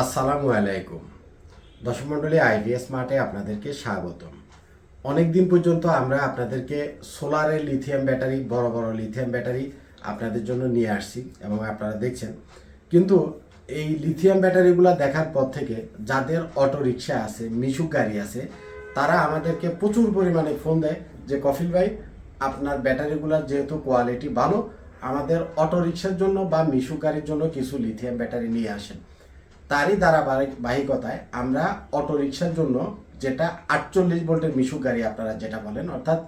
আসসালামু আলাইকুম। দর্শক মণ্ডলী আইভিএস মার্টে আপনাদেরকে স্বাগতম। অনেক দিন পর্যন্ত আমরা আপনাদেরকে সোলারের লিথিয়াম ব্যাটারি বড় বড় লিথিয়াম ব্যাটারি আপনাদের জন্য নিয়ে আসছি এবং আপনারা দেখছেন। কিন্তু এই লিথিয়াম ব্যাটারিগুলো দেখার পর থেকে যাদের অটো রিক্সা আছে, মিশুক গাড়ি আছে, তারা আমাদেরকে প্রচুর পরিমাণে ফোন দেয় যে, কফিল ভাই, আপনার ব্যাটারিগুলোর যেহেতু কোয়ালিটি ভালো, আমাদের অটো রিক্সার জন্য বা মিশুক গাড়ির জন্য কিছু লিথিয়াম ব্যাটারি নিয়ে আসেন। তারই ধারাবাহিকতায় আমরা অটো রিক্সার জন্য যেটা আটচল্লিশ ভোল্টের মিশুক গাড়ি আপনারা যেটা বলেন, অর্থাৎ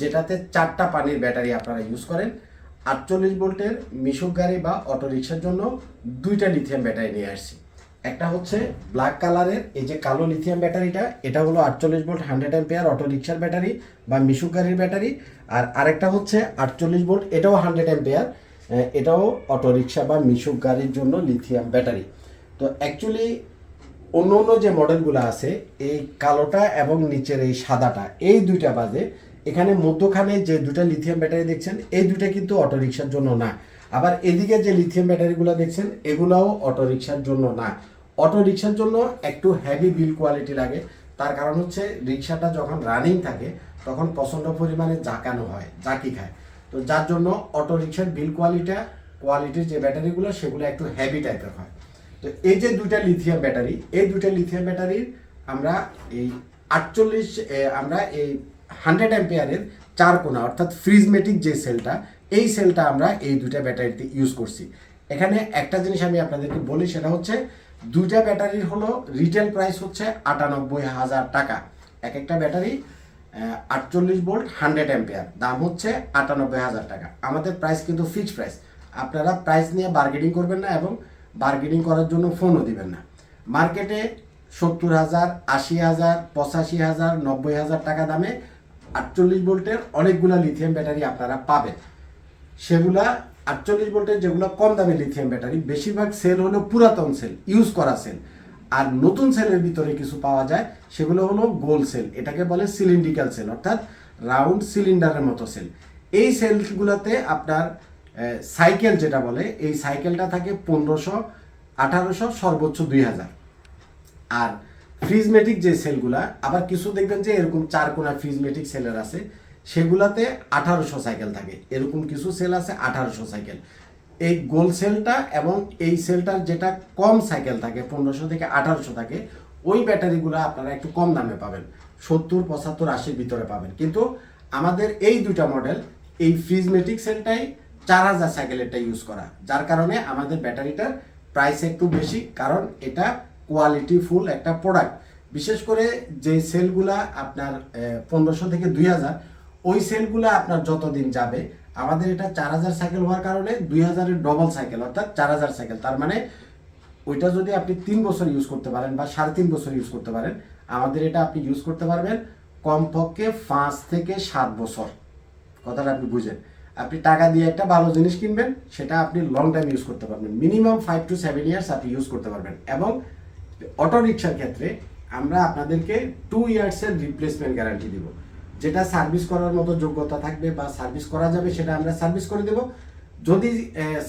যেটাতে চারটা পানির ব্যাটারি আপনারা ইউজ করেন, আটচল্লিশ ভোল্টের মিশুক গাড়ি বা অটো রিক্সার জন্য দুইটা লিথিয়াম ব্যাটারি নিয়ে আসছি। একটা হচ্ছে ব্ল্যাক কালারের এই যে কালো লিথিয়াম ব্যাটারিটা এটা হলো আটচল্লিশ ভোল্ট হান্ড্রেড অ্যাম্পিয়ার অটো রিক্সার ব্যাটারি বা মিশুক গাড়ির ব্যাটারি আর আরেকটা হচ্ছে আটচল্লিশ ভোল্ট এটাও হান্ড্রেড অ্যাম্পিয়ার এটাও অটো রিক্সা বা মিশুক গাড়ির জন্য লিথিয়াম ব্যাটারি তো অ্যাকচুয়ালি অন্য অন্য যে মডেলগুলো আছে, এই কালোটা এবং নিচের এই সাদাটা, এই দুইটা বাজে। এখানে মধ্যখানে যে দুটা লিথিয়াম ব্যাটারি দেখছেন, এই দুটা কিন্তু অটো রিক্সার জন্য না। আবার এদিকে যে লিথিয়াম ব্যাটারিগুলো দেখছেন, এগুলাও অটো রিক্সার জন্য না। অটো রিক্সার জন্য একটু হেভি বিল কোয়ালিটি লাগে। তার কারণ হচ্ছে রিক্সাটা যখন রানিং থাকে, তখন প্রচণ্ড পরিমাণে জাকানো হয়, জাকি খায়। তো যার জন্য অটো রিক্সার বিল কোয়ালিটা কোয়ালিটির যে ব্যাটারিগুলো সেগুলো একটু হেভি টাইপের হয়। তো এই যে দুইটা লিথিয়াম ব্যাটারি এই দুইটা লিথিয়াম ব্যাটারির আমরা এই আটচল্লিশ আমরা এই হান্ড্রেড অ্যাম্পিয়ারের চার কোনা, অর্থাৎ ফ্রিজমেটিক যে সেলটা এই সেলটা আমরা এই দুইটা ব্যাটারিতে ইউজ করছি। এখানে একটা জিনিস আমি আপনাদেরকে বলি, সেটা হচ্ছে দুইটা ব্যাটারির হলো রিটেল প্রাইস হচ্ছে আটানব্বই হাজার টাকা। এক একটা ব্যাটারি আটচল্লিশ ভোল্ট হান্ড্রেড অ্যাম্পিয়ার দাম হচ্ছে আটানব্বই হাজার টাকা। আমাদের প্রাইস কিন্তু ফিক্সড প্রাইস আপনারা প্রাইস নিয়ে বার্গেনিং করবেন না এবং বার্গেনিং করার জন্য ফোনও দিবেন না। মার্কেটে সত্তর হাজার, আশি হাজার, পঁচাশি হাজার, নব্বই হাজার টাকা দামে আটচল্লিশ ভোল্টের অনেকগুলা লিথিয়াম ব্যাটারি আপনারা পাবেন। সেগুলা আটচল্লিশ ভোল্টের যেগুলো কম দামে লিথিয়াম ব্যাটারি বেশিরভাগ সেল হলো পুরাতন সেল ইউজ করা সেল আর নতুন সেলের ভিতরে কিছু পাওয়া যায়, সেগুলো হলো গোল সেল এটাকে বলে সিলিন্ডিক্যাল সেল অর্থাৎ রাউন্ড সিলিন্ডারের মতো সেল এই সেলগুলোতে আপনার সাইকেল যেটা বলে, এই সাইকেলটা থাকে পনেরোশো, আঠারোশো, সর্বোচ্চ দুই হাজার। আর ফ্রিজমেটিক যে সেলগুলা, আবার কিছু দেখবেন যে এরকম চার কোনা ফ্রিজমেটিক সেলের আছে, সেগুলাতে আঠারোশো সাইকেল থাকে। এরকম কিছু সেল আছে, আঠারোশো সাইকেল। এই গোল সেলটা এবং এই সেলটার যেটা কম সাইকেল থাকে, পনেরোশো থেকে আঠারোশো থাকে, ওই ব্যাটারিগুলো আপনারা একটু কম দামে পাবেন। সত্তর, পঁচাত্তর, আশির ভিতরে পাবেন। কিন্তু আমাদের এই দুইটা মডেল এই ফ্রিজমেটিক সেলটাই চার হাজার সাইকেলেরটা ইউজ করা। যার কারণে আমাদের ব্যাটারিটার প্রাইস একটু বেশি, কারণ এটা কোয়ালিটি ফুল একটা প্রোডাক্ট বিশেষ করে যে সেলগুলা আপনার পনেরোশো থেকে দুই হাজার, ওই সেলগুলা আপনার যতদিন যাবে, আমাদের এটা চার হাজার সাইকেল হওয়ার কারণে দুই হাজারের ডবল সাইকেল অর্থাৎ চার হাজার সাইকেল তার মানে ওইটা যদি আপনি তিন বছর ইউজ করতে পারেন বা সাড়ে তিন বছর ইউজ করতে পারেন, আমাদের এটা আপনি ইউজ করতে পারবেন কমপক্ষে পাঁচ থেকে সাত বছর। কথাটা আপনি বুঝেন। আপনি টাকা দিয়ে একটা ভালো জিনিস কিনবেন, সেটা আপনি লং টাইম ইউজ করতে পারবেন। Minimum five to seven years আপনি ইউজ করতে পারবেন। এবং অটো রিক্সার ক্ষেত্রে আমরা আপনাদেরকে টু ইয়ার্সের রিপ্লেসমেন্ট গ্যারান্টি দিব। যেটা সার্ভিস করার মতো যোগ্যতা থাকবে বা সার্ভিস করা যাবে, সেটা আমরা সার্ভিস করে দেব। যদি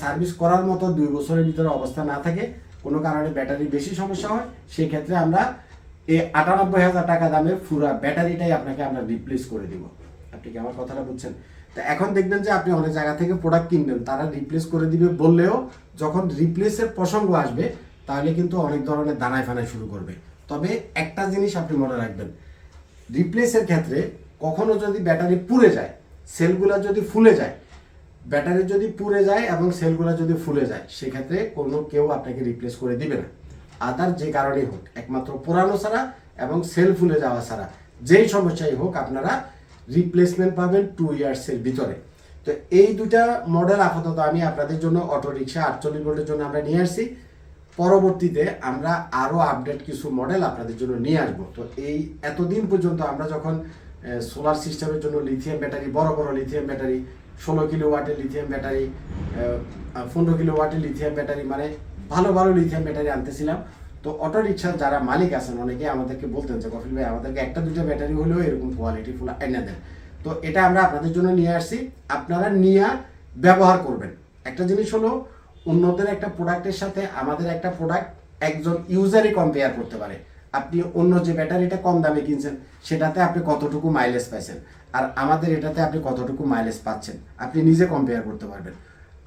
সার্ভিস করার মতো দুই বছরের ভিতরে অবস্থা না থাকে, কোনো কারণে ব্যাটারি বেশি সমস্যা হয় সেই ক্ষেত্রে আমরা এই আটানব্বই হাজার টাকা দামের পুরা ব্যাটারিটাই আপনাকে আমরা রিপ্লেস করে দিব। আপনি কি আমার কথাটা বুঝছেন? তো এখন দেখবেন যে আপনি অনেক জায়গা থেকে প্রোডাক্ট কিনবেন, তারা রিপ্লেস করে দিবে বললেও যখন রিপ্লেসের প্রসঙ্গ আসবে, তাহলে কিন্তু অনেক ধরনের দানায় ফানায় শুরু করবে। তবে একটা জিনিস আপনি মনে রাখবেন রিপ্লেসের ক্ষেত্রে কখনো যদি ব্যাটারি পুড়ে যায় সেলগুলো যদি ফুলে যায় ব্যাটারি যদি পুড়ে যায় এবং সেলগুলো যদি ফুলে যায়, সেক্ষেত্রে কোনো কেউ আপনাকে রিপ্লেস করে দিবে না। আদার যে কারণেই হোক, একমাত্র পুরানো ছাড়া এবং সেল ফুলে যাওয়া ছাড়া, যেই সমস্যাই হোক, আপনারা রিপ্লেসমেন্ট পাবেন টু ইয়ার্সের ভিতরে। তো এই দুটা মডেল আপাতত আমি আপনাদের জন্য অটো রিক্সা আটচল্লিশ ভোল্টের জন্য আমরা নিয়ে আসছি। পরবর্তীতে আমরা আরও আপডেট কিছু মডেল আপনাদের জন্য নিয়ে আসব। তো এই এতদিন পর্যন্ত আমরা যখন সোলার সিস্টেমের জন্য লিথিয়াম ব্যাটারি বড় বড় লিথিয়াম ব্যাটারি ষোলো কিলো ওয়াটের লিথিয়াম ব্যাটারি পনেরো কিলো ওয়াটের লিথিয়াম ব্যাটারি মানে ভালো ভালো লিথিয়াম ব্যাটারি আনতেছিলাম। তো অটো রিক্সার যারা মালিক আছেন, অনেকে আমাদেরকে বলতেন যে কফিল ভাই, আমাদেরকে একটা দুটো ব্যাটারি হলেও এরকম কোয়ালিটি ফুল এনে দেন। তো এটা আমরা আপনাদের জন্য নিয়ে আসছি। আপনারা নিয়ে ব্যবহার করবেন। একটা জিনিস হলো, অন্যদের একটা প্রোডাক্টের সাথে আমাদের একটা প্রোডাক্ট একজন ইউজারই কম্পেয়ার করতে পারে। আপনি অন্য যে ব্যাটারিটা কম দামে কিনছেন, সেটাতে আপনি কতটুকু মাইলেজ পাইছেন? আর আমাদের এটাতে আপনি কতটুকু মাইলেজ পাচ্ছেন? আপনি নিজে কম্পেয়ার করতে পারবেন।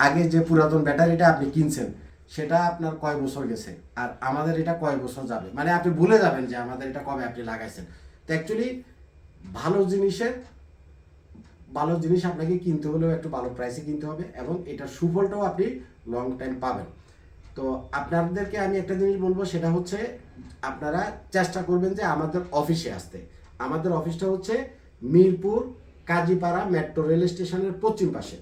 আগে যে পুরাতন ব্যাটারিটা আপনি কিনছেন সেটা আপনার কয় বছর গেছে? আর আমাদের এটা কয় বছর যাবে? মানে আপনি ভুলে যাবেন যে আমাদের এটা কবে আপনি লাগাইছেন। তো অ্যাকচুয়ালি ভালো জিনিসের ভালো জিনিস আপনাকে কিনতে হলেও একটু ভালো প্রাইসে কিনতে হবে এবং এটার সুফলটাও আপনি লং টাইম পাবেন। তো আপনাদেরকে আমি একটা জিনিস বলব, সেটা হচ্ছে আপনারা চেষ্টা করবেন যে আমাদের অফিসে আসতে। আমাদের অফিসটা হচ্ছে মিরপুর কাজীপাড়া মেট্রো রেল স্টেশনের পশ্চিম পাশে।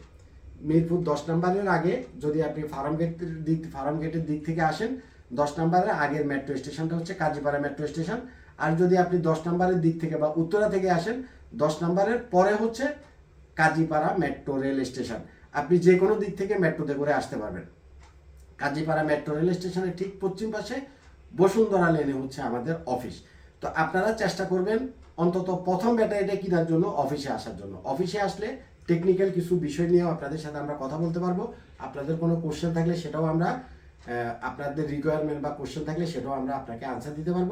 মিরপুর দশ নম্বরের আগে যদি আপনি ফার্ম গেটের দিক, ফার্ম গেটের দিক থেকে আসেন, দশ নম্বরের আগের মেট্রো স্টেশনটা হচ্ছে কাজীপাড়া মেট্রো স্টেশন আর যদি আপনি দশ নম্বরের দিক থেকে বা উত্তরা থেকে আসেন, দশ নম্বরের পরে হচ্ছে কাজীপাড়া মেট্রো রেল স্টেশন আপনি যে কোনো দিক থেকে মেট্রোতে করে আসতে পারবেন। কাজীপাড়া মেট্রো রেল স্টেশনের ঠিক পশ্চিম পাশে বসুন্ধরা লেনে হচ্ছে আমাদের অফিস তো আপনারা চেষ্টা করবেন অন্তত প্রথম ব্যাটারিটা কেনার জন্য অফিসে আসার জন্য। অফিসে আসলে টেকনিক্যাল কিছু বিষয় নিয়েও আপনাদের সাথে আমরা কথা বলতে পারব। আপনাদের কোনো কোশ্চেন থাকলে সেটাও আমরা আপনাদের রিকোয়ারমেন্ট বা কোশ্চেন থাকলে সেটাও আমরা আপনাকে আনসার দিতে পারব।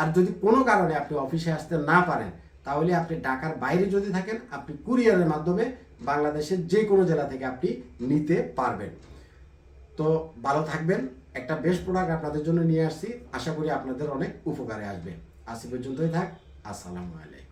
আর যদি কোনো কারণে আপনি অফিসে আসতে না পারেন, তাহলে আপনি ঢাকার বাইরে যদি থাকেন, আপনি কুরিয়ারের মাধ্যমে বাংলাদেশের যে কোনো জেলা থেকে আপনি নিতে পারবেন। তো ভালো থাকবেন। একটা বেস্ট প্রোডাক্ট আপনাদের জন্য নিয়ে আসছি। আশা করি আপনাদের অনেক উপকারে আসবে। এ পর্যন্তই থাক। আসসালামু আলাইকুম।